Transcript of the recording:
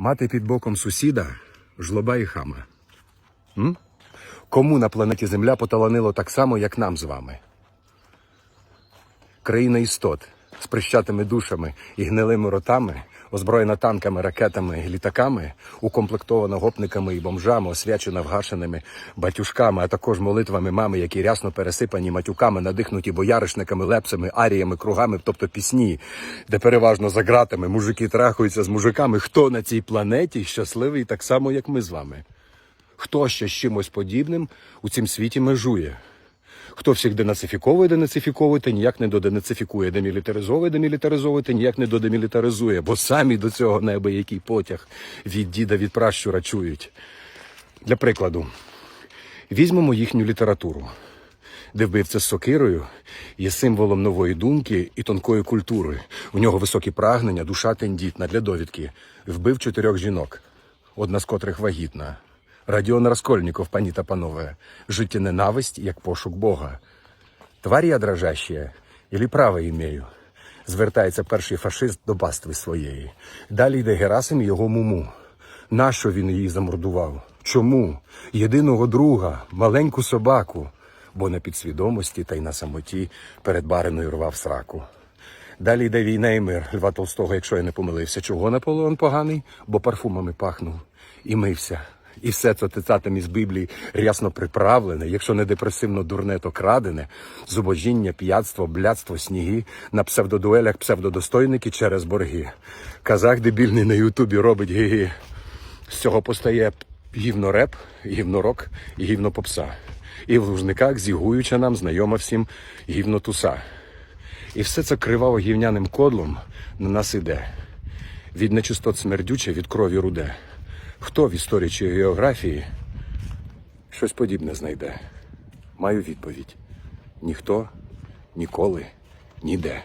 Мати під боком сусіда жлоба і хама. М? Кому на планеті Земля поталанило так само, як нам з вами? Країна істот з прищатими душами і гнилими ротами, озброєна танками, ракетами і літаками, укомплектована гопниками і бомжами, освячена вгашеними батюшками, а також молитвами мами, які рясно пересипані матюками, надихнуті бояришниками, лепсами, аріями, кругами, тобто пісні, де переважно за ґратами мужики трахаються з мужиками. Хто на цій планеті щасливий так само, як ми з вами? Хто ще з чимось подібним у цім світі межує? Хто всіх денацифіковує, та ніяк не доденацифікує, демілітаризовує, та ніяк не додемілітаризує, бо самі до цього неба який потяг від діда від пращура чують. Для прикладу, візьмемо їхню літературу, де вбивця з сокирою є символом нової думки і тонкої культури. У нього високі прагнення, душа тендітна для довідки. Вбив чотирьох жінок, одна з котрих вагітна. Радіон Раскольніков, пані та панове, життєненависть як пошук Бога. Тварь я дрожащая, или право імею? Звертається перший фашист до пастви своєї. Далі йде Герасим і його муму. Нащо він її замордував? Чому? Єдиного друга, маленьку собаку, бо на підсвідомості та й на самоті перед бариною рвав сраку. Далі йде війна і мир Льва Толстого, якщо я не помилився. Чого Наполеон поганий? Бо парфумами пахнув і мився. І все це цитатам із Біблії рясно приправлене, якщо не депресивно дурне, то крадене, зубожіння, п'ятство, блядство, сніги, на псевдодуелях псевдодостойники через борги. Казах дебільний на Ютубі робить гіги. З цього постає гівнореп, гівнорок і гівнопопса. І в лужниках зігуюча нам знайома всім гівнотуса. І все це криваво гівняним кодлом на нас іде. Від нечистот смердюче, від крові руде. Хто в історії чи географії щось подібне знайде? Маю відповідь: ніхто, ніколи, ніде.